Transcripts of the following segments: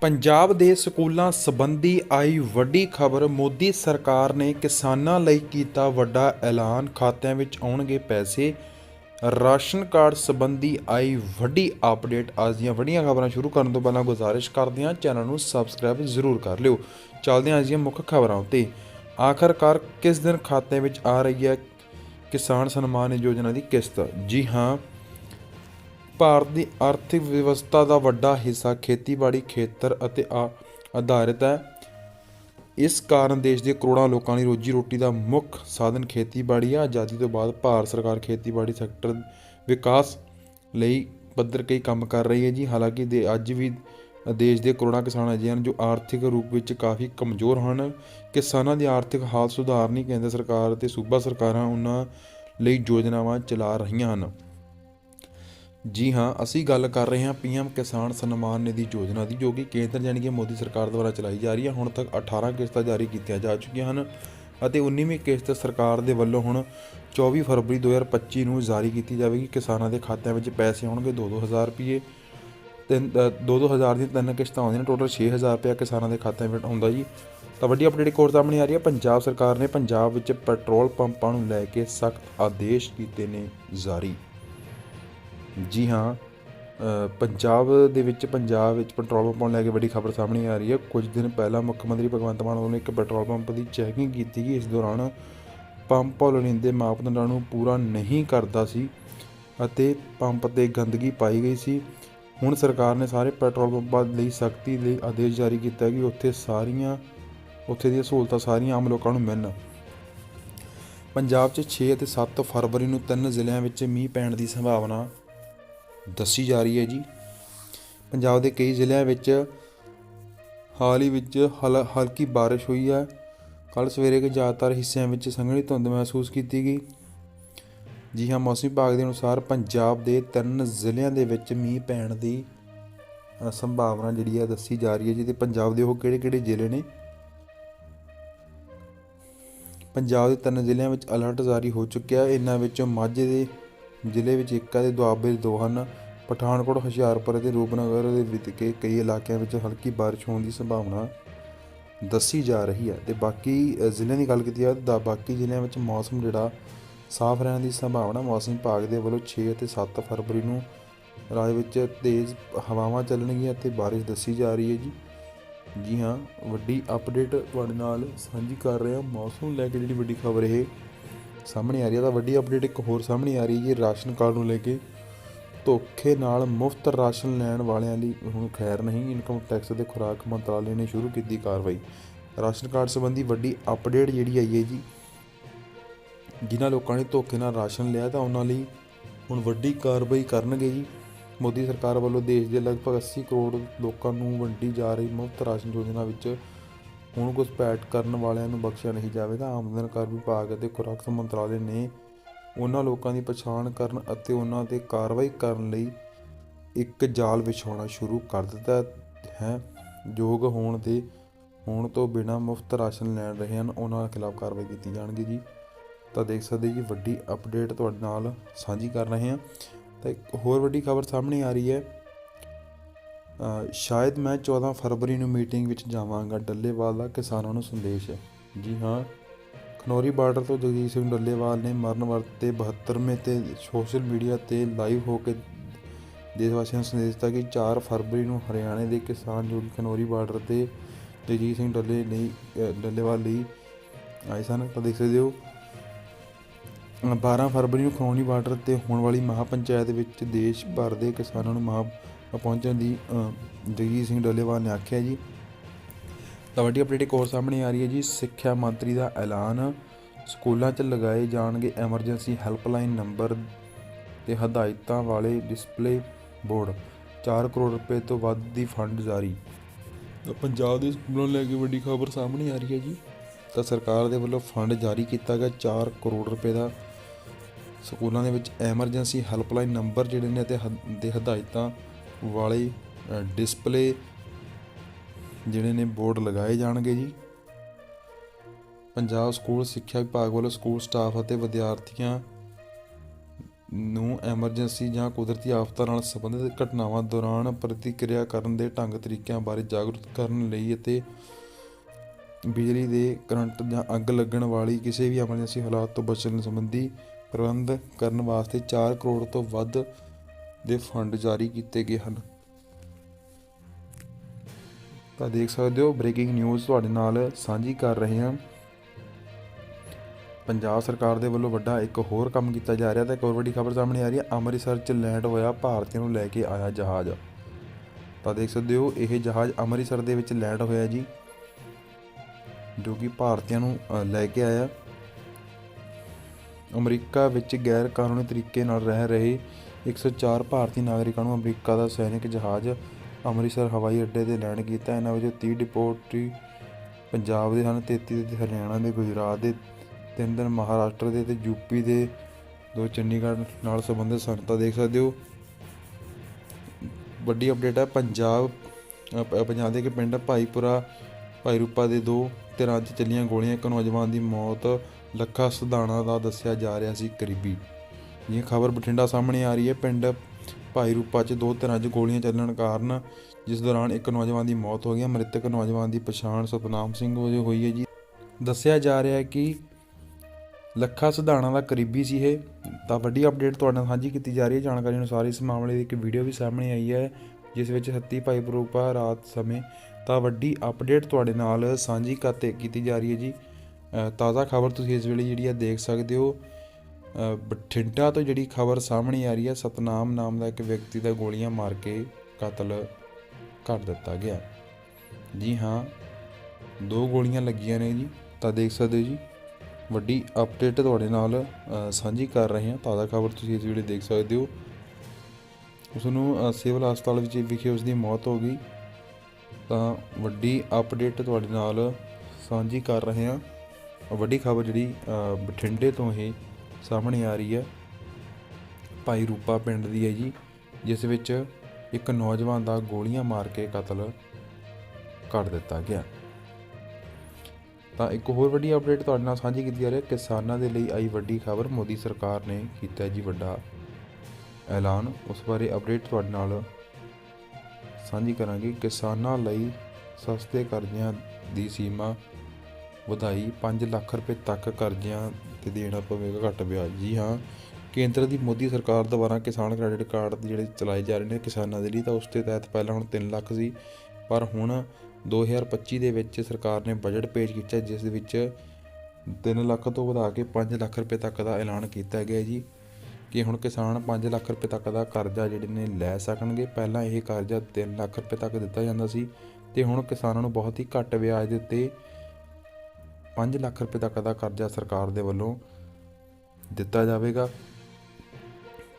ਪੰਜਾਬ ਦੇ ਸਕੂਲਾਂ ਸੰਬੰਧੀ ਆਈ ਵੱਡੀ ਖਬਰ, ਮੋਦੀ ਸਰਕਾਰ ਨੇ ਕਿਸਾਨਾਂ ਲਈ ਕੀਤਾ ਵੱਡਾ ਐਲਾਨ। ਖਾਤਿਆਂ ਵਿੱਚ ਆਉਣਗੇ ਪੈਸੇ। ਰਾਸ਼ਨ ਕਾਰਡ ਸੰਬੰਧੀ ਆਈ ਵੱਡੀ ਅਪਡੇਟ। ਅੱਜ ਦੀਆਂ ਵੱਡੀਆਂ ਖਬਰਾਂ ਸ਼ੁਰੂ ਕਰਨ ਤੋਂ ਪਹਿਲਾਂ ਗੁਜ਼ਾਰਿਸ਼ ਕਰਦੇ ਹਾਂ। ਚੈਨਲ ਨੂੰ ਸਬਸਕ੍ਰਾਈਬ ਜ਼ਰੂਰ ਕਰ ਲਿਓ। ਚੱਲਦੇ ਹਾਂ ਅੱਜ ਦੀਆਂ ਮੁੱਖ ਖਬਰਾਂ ਉੱਤੇ। ਆਖਰਕਾਰ ਕਿਸ ਦਿਨ ਖਾਤੇ ਵਿੱਚ ਆ ਰਹੀ ਹੈ ਕਿਸਾਨ ਸਨਮਾਨ ਯੋਜਨਾ ਦੀ ਕਿਸ਼ਤ? ਜੀ ਹਾਂ ਭਾਰਤ ਦੀ ਆਰਥਿਕ ਵਿਵਸਥਾ ਦਾ ਵੱਡਾ ਹਿੱਸਾ ਖੇਤੀਬਾੜੀ ਖੇਤਰ ਅਤੇ ਆਧਾਰਿਤ ਹੈ। ਇਸ ਕਾਰਨ ਦੇਸ਼ ਦੇ ਕਰੋੜਾਂ ਲੋਕਾਂ ਦੀ ਰੋਜੀ ਰੋਟੀ ਦਾ ਮੁੱਖ ਸਾਧਨ ਖੇਤੀਬਾੜੀ ਹੈ ਆਜ਼ਾਦੀ ਤੋਂ ਬਾਅਦ ਭਾਰਤ ਸਰਕਾਰ ਖੇਤੀਬਾੜੀ ਸੈਕਟਰ ਵਿਕਾਸ ਲਈ ਪੱਧਰ ਕਈ ਕੰਮ ਕਰ ਰਹੀ ਹੈ ਜੀ। ਹਾਲਾਂਕਿ ਦੇ ਅੱਜ ਵੀ ਦੇਸ਼ ਦੇ ਕਰੋੜਾਂ ਕਿਸਾਨ ਅਜਿਹੇ ਹਨ ਜੋ ਆਰਥਿਕ ਰੂਪ ਵਿੱਚ ਕਾਫੀ ਕਮਜ਼ੋਰ ਹਨ। ਕਿਸਾਨਾਂ ਦੀ ਆਰਥਿਕ ਹਾਲਤ ਸੁਧਾਰਨੀ ਕੇਂਦਰ ਸਰਕਾਰ ਅਤੇ ਸੂਬਾ ਸਰਕਾਰਾਂ ਉਹਨਾਂ ਲਈ ਯੋਜਨਾਵਾਂ ਚਲਾ ਰਹੀਆਂ ਹਨ। ਜੀ ਹਾਂ, ਅਸੀਂ ਗੱਲ ਕਰ ਰਹੇ ਹਾਂ ਪੀਐਮ ਕਿਸਾਨ ਸਨਮਾਨ ਨਿਧੀ ਯੋਜਨਾ ਦੀ, ਜੋ ਕਿ ਕੇਂਦਰ ਯਾਨੀ ਕਿ ਮੋਦੀ ਸਰਕਾਰ ਦੁਆਰਾ ਚਲਾਈ ਜਾ ਰਹੀ ਹੈ। ਹੁਣ ਤੱਕ 18 ਕਿਸ਼ਤਾਂ ਜਾਰੀ ਕੀਤੀਆਂ ਜਾ ਚੁੱਕੀਆਂ ਹਨ ਅਤੇ 19ਵੀਂ ਕਿਸ਼ਤ ਸਰਕਾਰ ਦੇ ਵੱਲੋਂ ਹੁਣ 24 ਫਰਵਰੀ 2025 ਨੂੰ ਜਾਰੀ ਕੀਤੀ ਜਾਵੇਗੀ। ਕਿਸਾਨਾਂ ਦੇ ਖਾਤਿਆਂ ਵਿੱਚ ਪੈਸੇ ਆਉਣਗੇ 2-2000 ਰੁਪਏ। ਤਿੰਨ 2-2000 ਦੀਆਂ ਤਿੰਨ ਕਿਸ਼ਤਾਂ ਆਉਂਦੀਆਂ ਨੇ, ਟੋਟਲ 6000 ਰੁਪਏ ਕਿਸਾਨਾਂ ਦੇ ਖਾਤਿਆਂ ਵਿੱਚ ਆਉਂਦਾ ਜੀ। ਤਾਂ ਵੱਡੀ ਅਪਡੇਟ ਇੱਕ ਹੋਰ ਸਾਹਮਣੇ ਆ ਰਹੀ ਹੈ। ਪੰਜਾਬ ਸਰਕਾਰ ਨੇ ਪੰਜਾਬ ਵਿੱਚ ਪੈਟਰੋਲ ਪੰਪਾਂ ਨੂੰ ਲੈ ਕੇ ਸਖਤ ਆਦੇਸ਼ ਕੀਤੇ ਨੇ ਜਾਰੀ। ਜੀ ਹਾਂ ਪੰਜਾਬ ਦੇ ਵਿੱਚ ਪੰਜਾਬ ਵਿੱਚ ਪੈਟਰੋਲ ਪੰਪਾਂ ਨੂੰ ਲੈ ਕੇ ਵੱਡੀ ਖਬਰ ਸਾਹਮਣੇ ਆ ਰਹੀ ਹੈ। ਕੁਝ ਦਿਨ ਪਹਿਲਾਂ ਮੁੱਖ ਮੰਤਰੀ ਭਗਵੰਤ ਮਾਨ ਵੱਲੋਂ ਇੱਕ ਪੈਟਰੋਲ ਪੰਪ ਦੀ ਚੈਕਿੰਗ ਕੀਤੀ ਗਈ। ਇਸ ਦੌਰਾਨ ਪੰਪ ਲੋੜੀਂਦੇ ਮਾਪਦੰਡਾਂ ਨੂੰ ਪੂਰਾ ਨਹੀਂ ਕਰਦਾ ਸੀ ਅਤੇ ਪੰਪ ਤੇ ਗੰਦਗੀ ਪਾਈ ਗਈ ਸੀ। ਹੁਣ ਸਰਕਾਰ ਨੇ ਸਾਰੇ ਪੈਟਰੋਲ ਪੰਪਾਂ ਲਈ ਸਖਤੀ ਲਈ ਆਦੇਸ਼ ਜਾਰੀ ਕੀਤਾ ਹੈ ਕਿ ਉੱਥੇ ਸਾਰੀਆਂ, ਉੱਥੇ ਦੀਆਂ ਸਹੂਲਤਾਂ ਸਾਰੀਆਂ ਆਮ ਲੋਕਾਂ ਨੂੰ ਮਿਲਣ। ਪੰਜਾਬ 'ਚ 6 ਅਤੇ 7 ਫਰਵਰੀ ਨੂੰ ਤਿੰਨ ਜ਼ਿਲ੍ਹਿਆਂ ਵਿੱਚ ਮੀਂਹ ਪੈਣ ਦੀ ਸੰਭਾਵਨਾ ਦੱਸੀ ਜਾ ਰਹੀ ਹੈ ਜੀ। ਪੰਜਾਬ ਦੇ ਕਈ ਜ਼ਿਲ੍ਹਿਆਂ ਵਿੱਚ ਹਾਲ ਹੀ ਵਿੱਚ ਹਲ, ਹਲਕੀ ਬਾਰਿਸ਼ ਹੋਈ ਹੈ। ਕੱਲ ਸਵੇਰੇ ਕੇ ਜ਼ਿਆਦਾਤਰ ਹਿੱਸਿਆਂ ਵਿੱਚ ਸੰਘਣੀ ਧੁੰਦ ਮਹਿਸੂਸ ਕੀਤੀ ਗਈ। ਜੀ ਹਾਂ, ਮੌਸਮ ਵਿਭਾਗ ਦੇ ਅਨੁਸਾਰ ਪੰਜਾਬ ਦੇ ਤਿੰਨ ਜ਼ਿਲ੍ਹਿਆਂ ਦੇ ਵਿੱਚ ਮੀਂਹ ਪੈਣ ਦੀ ਸੰਭਾਵਨਾ ਜਿਹੜੀ ਹੈ ਦੱਸੀ ਜਾ ਰਹੀ ਹੈ ਜੀ। ਤੇ ਪੰਜਾਬ ਦੇ ਉਹ ਕਿਹੜੇ ਕਿਹੜੇ ਜ਼ਿਲ੍ਹੇ ਨੇ? ਪੰਜਾਬ ਦੇ ਤਿੰਨ ਜ਼ਿਲ੍ਹਿਆਂ ਵਿੱਚ ਅਲਰਟ ਜਾਰੀ ਹੋ ਚੁੱਕਿਆ। ਇਹਨਾਂ ਵਿੱਚੋਂ ਮਾਝੇ ਦੇ ਜ਼ਿਲ੍ਹੇ ਵਿੱਚ ਇੱਕ ਅਤੇ ਦੁਆਬੇ ਦੇ ਦੋ ਹਨ। ਪਠਾਨਕੋਟ, ਹੁਸ਼ਿਆਰਪੁਰ ਅਤੇ ਰੂਪਨਗਰ ਦੇ ਵਿੱਚ ਕੇ ਕਈ ਇਲਾਕਿਆਂ ਵਿੱਚ ਹਲਕੀ ਬਾਰਿਸ਼ ਹੋਣ ਦੀ ਸੰਭਾਵਨਾ ਦੱਸੀ ਜਾ ਰਹੀ ਹੈ। ਤੇ ਬਾਕੀ ਜ਼ਿਲ੍ਹਿਆਂ ਦੀ ਗੱਲ ਕੀਤੀ ਜਾਵੇ ਤਾਂ ਬਾਕੀ ਜ਼ਿਲ੍ਹਿਆਂ ਵਿੱਚ ਮੌਸਮ ਜਿਹੜਾ ਸਾਫ਼ ਰਹਿਣ ਦੀ ਸੰਭਾਵਨਾ ਮੌਸਮ ਵਿਭਾਗ ਦੇ ਵੱਲੋਂ 6 ਅਤੇ 7 ਫਰਵਰੀ ਨੂੰ ਰਾਜ ਵਿੱਚ ਤੇਜ਼ ਹਵਾਵਾਂ ਚੱਲਣਗੀਆਂ ਅਤੇ ਬਾਰਿਸ਼ ਦੱਸੀ ਜਾ ਰਹੀ ਹੈ ਜੀ। ਜੀ ਹਾਂ, ਵੱਡੀ ਅਪਡੇਟ ਤੁਹਾਡੇ ਨਾਲ ਸਾਂਝੀ ਕਰ ਰਿਹਾ। ਮੌਸਮ ਨੂੰ ਲੈ ਕੇ ਜਿਹੜੀ ਵੱਡੀ ਖਬਰ ਇਹ ਸਾਹਮਣੇ ਆ ਰਹੀ ਹੈ। ਤਾਂ ਵੱਡੀ ਅਪਡੇਟ ਇੱਕ ਹੋਰ ਸਾਹਮਣੇ ਆ ਰਹੀ ਹੈ ਜੀ, ਰਾਸ਼ਨ ਕਾਰਡ ਨੂੰ ਲੈ ਕੇ। ਧੋਖੇ ਨਾਲ ਮੁਫਤ ਰਾਸ਼ਨ ਲੈਣ ਵਾਲਿਆਂ ਲਈ ਹੁਣ ਖੈਰ ਨਹੀਂ ਇਨਕਮ ਟੈਕਸ ਦੇ ਖੁਰਾਕ ਮੰਤਰਾਲੇ ਨੇ ਸ਼ੁਰੂ ਕੀਤੀ ਕਾਰਵਾਈ। ਰਾਸ਼ਨ ਕਾਰਡ ਸੰਬੰਧੀ ਵੱਡੀ ਅਪਡੇਟ ਜਿਹੜੀ ਆਈ ਹੈ ਜੀ, ਜਿਨ੍ਹਾਂ ਲੋਕਾਂ ਨੇ ਧੋਖੇ ਨਾਲ ਰਾਸ਼ਨ ਲਿਆ ਤਾਂ ਉਹਨਾਂ ਲਈ ਹੁਣ ਵੱਡੀ ਕਾਰਵਾਈ ਕਰਨਗੇ ਜੀ। ਮੋਦੀ ਸਰਕਾਰ ਵੱਲੋਂ ਦੇਸ਼ ਦੇ ਲਗਭਗ 80 ਕਰੋੜ ਲੋਕਾਂ ਨੂੰ ਵੰਡੀ ਜਾ ਰਹੀ ਮੁਫਤ ਰਾਸ਼ਨ ਯੋਜਨਾ ਵਿੱਚ ਹੁਣ ਘੁਸਪੈਠ ਕਰਨ ਵਾਲਿਆਂ ਨੂੰ ਬਖਸ਼ਿਆ ਨਹੀਂ ਜਾਵੇਗਾ ਆਮਦਨ ਕਰ ਵਿਭਾਗ ਅਤੇ ਖੁਰਾਕ ਮੰਤਰਾਲੇ ਨੇ ਉਹਨਾਂ ਲੋਕਾਂ ਦੀ ਪਛਾਣ ਕਰਨ ਅਤੇ ਉਹਨਾਂ ਤੇ ਕਾਰਵਾਈ ਕਰਨ ਲਈ ਇੱਕ ਜਾਲ ਵਿਛਾਉਣਾ ਸ਼ੁਰੂ ਕਰ ਦਿੱਤਾ ਹੈ। ਯੋਗ ਹੋਣ ਦੇ, ਹੋਣ ਤੋਂ ਬਿਨਾਂ ਮੁਫਤ ਰਾਸ਼ਨ ਲੈਣ ਰਹੇ ਹਨ। ਉਹਨਾਂ ਖਿਲਾਫ ਕਾਰਵਾਈ ਕੀਤੀ ਜਾਣਗੀ ਜੀ। ਤਾਂ ਦੇਖ ਸਕਦੇ ਜੀ, ਵੱਡੀ ਅਪਡੇਟ ਤੁਹਾਡੇ ਨਾਲ ਸਾਂਝੀ ਕਰ ਰਹੇ ਹਾਂ। ਤਾਂ ਇੱਕ ਹੋਰ ਵੱਡੀ ਖਬਰ ਸਾਹਮਣੇ ਆ ਰਹੀ ਹੈ। ਸ਼ਾਇਦ ਮੈਂ 14 ਫਰਵਰੀ ਨੂੰ ਮੀਟਿੰਗ ਵਿੱਚ ਜਾਵਾਂਗਾ, ਡੱਲੇਵਾਲ ਦਾ ਕਿਸਾਨਾਂ ਨੂੰ ਸੰਦੇਸ਼। ਹੈ ਜੀ ਹਾਂ, ਖਨੌਰੀ ਬਾਰਡਰ ਤੋਂ ਜਗਜੀਤ ਸਿੰਘ ਡੱਲੇਵਾਲ ਨੇ ਮਰਨ ਵਰਤੇ 72ਵੇਂ ਤੇ ਸੋਸ਼ਲ ਮੀਡੀਆ ਤੇ ਲਾਈਵ ਹੋ ਕੇ ਦੇਸ਼ ਵਾਸੀਆਂ ਨੂੰ ਸੰਦੇਸ਼ ਦਿੱਤਾ ਕਿ 4 ਫਰਵਰੀ ਨੂੰ ਹਰਿਆਣੇ ਦੇ ਕਿਸਾਨ ਜੋ ਖਨੌਰੀ ਬਾਰਡਰ ਤੇ ਜਗਜੀਤ ਸਿੰਘ ਡੱਲੇ ਲਈ ਡੱਲੇਵਾਲ ਲਈ ਆਏ ਸਨ। ਤਾਂ ਦੇਖ ਸਕਦੇ ਹੋ 12 ਫਰਵਰੀ ਨੂੰ ਖਨੌਰੀ ਬਾਰਡਰ ਤੇ ਹੋਣ ਵਾਲੀ ਮਹਾ ਪੰਚਾਇਤ ਵਿੱਚ ਦੇਸ਼ ਭਰ ਦੇ ਕਿਸਾਨਾਂ ਨੂੰ ਮਹਾ ਪਹੁੰਚਣ ਦੀ ਜਗਜੀਤ ਸਿੰਘ ਡੱਲੇਵਾਲ ਨੇ ਆਖਿਆ ਜੀ। ਤਾਂ ਵੱਡੀ ਅਪਡੇਟ ਇੱਕ ਹੋਰ ਸਾਹਮਣੇ ਆ ਰਹੀ ਹੈ ਜੀ। ਸਿੱਖਿਆ ਮੰਤਰੀ ਦਾ ਐਲਾਨ, ਸਕੂਲਾਂ 'ਚ ਲਗਾਏ ਜਾਣਗੇ ਐਮਰਜੈਂਸੀ ਹੈਲਪਲਾਈਨ ਨੰਬਰ ਤੇ ਹਦਾਇਤਾਂ ਵਾਲੇ ਡਿਸਪਲੇ ਬੋਰਡ 4 ਕਰੋੜ ਰੁਪਏ ਤੋਂ ਵੱਧ ਦੀ ਫੰਡ ਜਾਰੀ। ਤਾਂ ਪੰਜਾਬ ਦੇ ਸਕੂਲਾਂ ਨੂੰ ਲੈ ਕੇ ਵੱਡੀ ਖਬਰ ਸਾਹਮਣੇ ਆ ਰਹੀ ਹੈ ਜੀ। ਤਾਂ ਸਰਕਾਰ ਦੇ ਵੱਲੋਂ ਫੰਡ ਜਾਰੀ ਕੀਤਾ ਗਿਆ 4 ਕਰੋੜ ਰੁਪਏ ਦਾ। ਸਕੂਲਾਂ ਦੇ ਵਿੱਚ ਐਮਰਜੈਂਸੀ ਹੈਲਪਲਾਈਨ ਨੰਬਰ ਜਿਹੜੇ ਨੇ ਤੇ ਹਦਾਇਤਾਂ ਵਾਲੇ ਡਿਸਪਲੇ ਜਿਹੜੇ ਨੇ ਬੋਰਡ ਲਗਾਏ ਜਾਣਗੇ ਜੀ। ਪੰਜਾਬ ਸਕੂਲ ਸਿੱਖਿਆ ਵਿਭਾਗ ਵੱਲੋਂ ਸਕੂਲ ਸਟਾਫ ਅਤੇ ਵਿਦਿਆਰਥੀਆਂ ਨੂੰ ਐਮਰਜੈਂਸੀ ਜਾਂ ਕੁਦਰਤੀ ਆਫਤਾਂ ਨਾਲ ਸੰਬੰਧਿਤ ਘਟਨਾਵਾਂ ਦੌਰਾਨ ਪ੍ਰਤੀਕਿਰਿਆ ਕਰਨ ਦੇ ਢੰਗ ਤਰੀਕਿਆਂ ਬਾਰੇ ਜਾਗਰੂਕ ਕਰਨ ਲਈ ਅਤੇ ਬਿਜਲੀ ਦੇ ਕਰੰਟ ਜਾਂ ਅੱਗ ਲੱਗਣ ਵਾਲੀ ਕਿਸੇ ਵੀ ਐਮਰਜੈਂਸੀ ਹਾਲਾਤ ਤੋਂ ਬਚਣ ਸੰਬੰਧੀ ਪ੍ਰਬੰਧ ਕਰਨ ਵਾਸਤੇ 4 ਕਰੋੜ ਤੋਂ ਵੱਧ ਦੇ ਫੰਡ ਜਾਰੀ ਕੀਤੇ ਗਏ ਹਨ। ਤਾਂ ਦੇਖ ਸਕਦੇ ਹੋ ਬ੍ਰੇਕਿੰਗ ਨਿਊਜ਼ ਤੁਹਾਡੇ ਨਾਲ ਸਾਂਝੀ ਕਰ ਰਹੇ ਹਾਂ। ਪੰਜਾਬ ਸਰਕਾਰ ਦੇ ਵੱਲੋਂ ਵੱਡਾ ਇੱਕ ਹੋਰ ਕੰਮ ਕੀਤਾ ਜਾ ਰਿਹਾ ਤਾਂ ਇੱਕ ਹੋਰ ਵੱਡੀ ਖਬਰ ਸਾਹਮਣੇ ਆ ਰਹੀ ਹੈ। ਅੰਮ੍ਰਿਤਸਰ 'ਚ ਲੈਂਡ ਹੋਇਆ, ਭਾਰਤੀਆਂ ਨੂੰ ਲੈ ਕੇ ਆਇਆ ਜਹਾਜ਼। ਤਾਂ ਦੇਖ ਸਕਦੇ ਹੋ, ਇਹ ਜਹਾਜ਼ ਅੰਮ੍ਰਿਤਸਰ ਦੇ ਵਿੱਚ ਲੈਂਡ ਹੋਇਆ ਜੀ, ਜੋ ਕਿ ਭਾਰਤੀਆਂ ਨੂੰ ਲੈ ਕੇ ਆਇਆ। ਅਮਰੀਕਾ ਵਿੱਚ ਗੈਰ ਕਾਨੂੰਨੀ ਤਰੀਕੇ ਨਾਲ ਰਹਿ ਰਹੇ 104 ਭਾਰਤੀ ਨਾਗਰਿਕਾਂ ਨੂੰ ਅਮਰੀਕਾ ਦਾ ਸੈਨਿਕ ਜਹਾਜ਼ ਅੰਮ੍ਰਿਤਸਰ ਹਵਾਈ ਅੱਡੇ ਤੇ ਲੈਂਡ ਕੀਤਾ। ਇਹਨਾਂ ਵਿੱਚੋਂ 30 ਡਿਪੋਰਟੀ ਪੰਜਾਬ ਦੇ ਹਨ 33 ਦੇ ਹਰਿਆਣਾ ਦੇ, ਗੁਜਰਾਤ ਦੇ, ਤਿੰਨ ਦਿਨ ਮਹਾਰਾਸ਼ਟਰ ਦੇ ਤੇ ਯੂਪੀ ਦੇ, ਦੋ ਚੰਡੀਗੜ੍ਹ ਨਾਲ ਸੰਬੰਧਿਤ ਸਨ। ਤਾਂ ਦੇਖ ਸਕਦੇ ਹੋ, ਵੱਡੀ ਅਪਡੇਟ ਹੈ ਪੰਜਾਬ ਪੰਜਾਬ ਦੇ ਇੱਕ ਪਿੰਡ ਭਾਈਪੁਰਾ ਭਾਈ ਰੂਪਾ ਦੇ ਦੋ ਧਿਰਾਂ 'ਚ ਚੱਲੀਆਂ ਗੋਲੀਆਂ। ਇੱਕ ਨੌਜਵਾਨ ਦੀ ਮੌਤ ਲੱਖਾ ਸਧਾਣਾ ਦਾ ਦੱਸਿਆ ਜਾ ਰਿਹਾ ਸੀ। ਕਰੀਬੀ ਇਹ ਖਬਰ ਬਠਿੰਡਾ ਸਾਹਮਣੇ ਆ ਰਹੀ ਹੈ। ਪਿੰਡ ਭਾਈ ਰੂਪਾ 'ਚ ਦੋ ਤਰ੍ਹਾਂ 'ਚ ਗੋਲੀਆਂ ਚੱਲਣ ਕਾਰਨ ਜਿਸ ਦੌਰਾਨ ਇੱਕ ਨੌਜਵਾਨ ਦੀ ਮੌਤ ਹੋ ਗਈ ਹੈ। ਮ੍ਰਿਤਕ ਨੌਜਵਾਨ ਦੀ ਪਛਾਣ ਸਤਨਾਮ ਸਿੰਘ ਵਜੋਂ ਹੋਈ ਹੈ ਜੀ। ਦੱਸਿਆ ਜਾ ਰਿਹਾ ਹੈ ਕਿ ਲੱਖਾ ਸਧਾਣਾ ਦਾ ਕਰੀਬੀ ਸੀ ਇਹ। ਤਾਂ ਵੱਡੀ ਅਪਡੇਟ ਤੁਹਾਡੇ ਨਾਲ ਸਾਂਝੀ ਕੀਤੀ ਜਾ ਰਹੀ ਹੈ। ਜਾਣਕਾਰੀ ਅਨੁਸਾਰ ਇਸ ਮਾਮਲੇ ਦੀ ਇੱਕ ਵੀਡੀਓ ਵੀ ਸਾਹਮਣੇ ਆਈ ਹੈ, ਜਿਸ ਵਿੱਚ ਹੱਤੀ ਭਾਈ ਪ੍ਰੂਪਾ ਰਾਤ ਸਮੇਂ ਤਾਂ ਵੱਡੀ ਅਪਡੇਟ ਤੁਹਾਡੇ ਨਾਲ ਸਾਂਝੀ ਕਰਤੇ ਕੀਤੀ ਜਾ ਰਹੀ ਹੈ ਜੀ। ਤਾਜ਼ਾ ਖਬਰ ਤੁਸੀਂ ਇਸ ਵੇਲੇ ਜਿਹੜੀ ਆ ਦੇਖ ਸਕਦੇ ਹੋ। ਬਠਿੰਡਾ ਤੋਂ ਜਿਹੜੀ ਖਬਰ ਸਾਹਮਣੇ ਆ ਰਹੀ ਹੈ, ਸਤਨਾਮ ਨਾਮ ਦਾ ਇੱਕ ਵਿਅਕਤੀ ਦਾ ਗੋਲੀਆਂ ਮਾਰ ਕੇ ਕਤਲ ਕਰ ਦਿੱਤਾ ਗਿਆ। ਜੀ ਹਾਂ, ਦੋ ਗੋਲੀਆਂ ਲੱਗੀਆਂ ਨੇ ਜੀ, ਤਾਂ ਦੇਖ ਸਕਦੇ ਹੋ ਜੀ। ਵੱਡੀ ਅਪਡੇਟ ਤੁਹਾਡੇ ਨਾਲ ਸਾਂਝੀ ਕਰ ਰਹੇ ਹਾਂ। ਤਾਜ਼ਾ ਖਬਰ ਤੁਸੀਂ ਇਸ ਵੀਡੀਓ ਦੇਖ ਸਕਦੇ ਹੋ। ਉਸ ਨੂੰ ਸਿਵਲ ਹਸਪਤਾਲ ਵਿੱਚ ਵਿਖੇ ਉਸ ਦੀ ਮੌਤ ਹੋ ਗਈ। ਤਾਂ ਵੱਡੀ ਅਪਡੇਟ ਤੁਹਾਡੇ ਨਾਲ ਸਾਂਝੀ ਕਰ ਰਹੇ ਹਾਂ। ਵੱਡੀ ਖਬਰ ਜਿਹੜੀ ਬਠਿੰਡੇ ਤੋਂ ਇਹ ਸਾਹਮਣੇ ਆ ਰਹੀ ਹੈ। ਭਾਈ ਰੂਪਾ ਪਿੰਡ ਦੀ ਹੈ ਜੀ, ਜਿਸ ਵਿੱਚ ਇੱਕ ਨੌਜਵਾਨ ਦਾ ਗੋਲੀਆਂ ਮਾਰ ਕੇ ਕਤਲ ਕਰ ਦਿੱਤਾ ਗਿਆ। ਤਾਂ ਇੱਕ ਹੋਰ ਵੱਡੀ ਅਪਡੇਟ ਤੁਹਾਡੇ ਨਾਲ ਸਾਂਝੀ ਕੀਤੀ ਜਾ ਰਹੀ ਹੈ। ਕਿਸਾਨਾਂ ਦੇ ਲਈ ਆਈ ਵੱਡੀ ਖਬਰ ਮੋਦੀ ਸਰਕਾਰ ਨੇ ਕੀਤਾ ਜੀ ਵੱਡਾ ਐਲਾਨ। ਉਸ ਬਾਰੇ ਅਪਡੇਟ ਤੁਹਾਡੇ ਨਾਲ ਸਾਂਝੀ ਕਰਾਂਗੇ। ਕਿਸਾਨਾਂ ਲਈ ਸਸਤੇ ਕਰਜ਼ਿਆਂ ਦੀ ਸੀਮਾ ਵਧਾਈ 5 ਲੱਖ ਰੁਪਏ ਤੱਕ ਕਰਜ਼ਿਆਂ ਤੇ ਦੇਣਾ ਪਵੇਗਾ, ਘੱਟ ਵਿਆਜ। ਜੀ ਹਾਂ, ਕੇਂਦਰ ਦੀ ਮੋਦੀ ਸਰਕਾਰ ਦੁਆਰਾ ਕਿਸਾਨ ਕ੍ਰੈਡਿਟ ਕਾਰਡ ਜਿਹੜੇ ਚਲਾਏ ਜਾ ਰਹੇ ਨੇ ਕਿਸਾਨਾਂ ਦੇ ਲਈ, ਤਾਂ ਉਸ ਦੇ ਤਹਿਤ ਪਹਿਲਾਂ ਹੁਣ 3 ਲੱਖ ਸੀ, ਪਰ ਹੁਣ 2025 ਦੇ ਵਿੱਚ ਸਰਕਾਰ ਨੇ ਬਜਟ ਪੇਸ਼ ਕੀਤਾ, ਜਿਸ ਦੇ ਵਿੱਚ 3 ਲੱਖ ਤੋਂ ਵਧਾ ਕੇ 5 ਲੱਖ ਰੁਪਏ ਤੱਕ ਦਾ ਐਲਾਨ ਕੀਤਾ ਗਿਆ ਜੀ। ਕਿ ਹੁਣ ਕਿਸਾਨ 5 ਲੱਖ ਰੁਪਏ ਤੱਕ ਦਾ ਕਰਜ਼ਾ ਜਿਹੜੇ ਨੇ ਲੈ ਸਕਣਗੇ। ਪਹਿਲਾਂ ਇਹ ਕਰਜ਼ਾ 3 ਲੱਖ ਰੁਪਏ ਤੱਕ ਦਿੱਤਾ ਜਾਂਦਾ ਸੀ, ਤੇ ਹੁਣ ਕਿਸਾਨਾਂ ਨੂੰ ਬਹੁਤ ਹੀ ਘੱਟ ਵਿਆਜ ਦੇ ਉੱਤੇ 5 ਲੱਖ ਰੁਪਏ ਤੱਕ ਦਾ ਕਰਜ਼ਾ ਸਰਕਾਰ ਦੇ ਵੱਲੋਂ ਦਿੱਤਾ ਜਾਵੇਗਾ।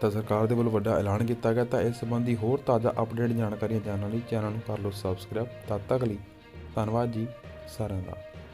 ਤਾਂ ਸਰਕਾਰ ਦੇ ਵੱਲੋਂ ਵੱਡਾ ਐਲਾਨ ਕੀਤਾ ਗਿਆ। ਤਾਂ ਇਸ ਸੰਬੰਧੀ ਹੋਰ ਤਾਜ਼ਾ ਅਪਡੇਟ ਜਾਣਕਾਰੀਆਂ ਜਾਣਨ ਲਈ ਚੈਨਲ ਨੂੰ ਕਰ ਲਓ ਸਬਸਕ੍ਰਾਈਬ ਤਦ ਤੱਕ ਲਈ ਧੰਨਵਾਦ ਜੀ। ਸਾਰਿਆਂ ਦਾ।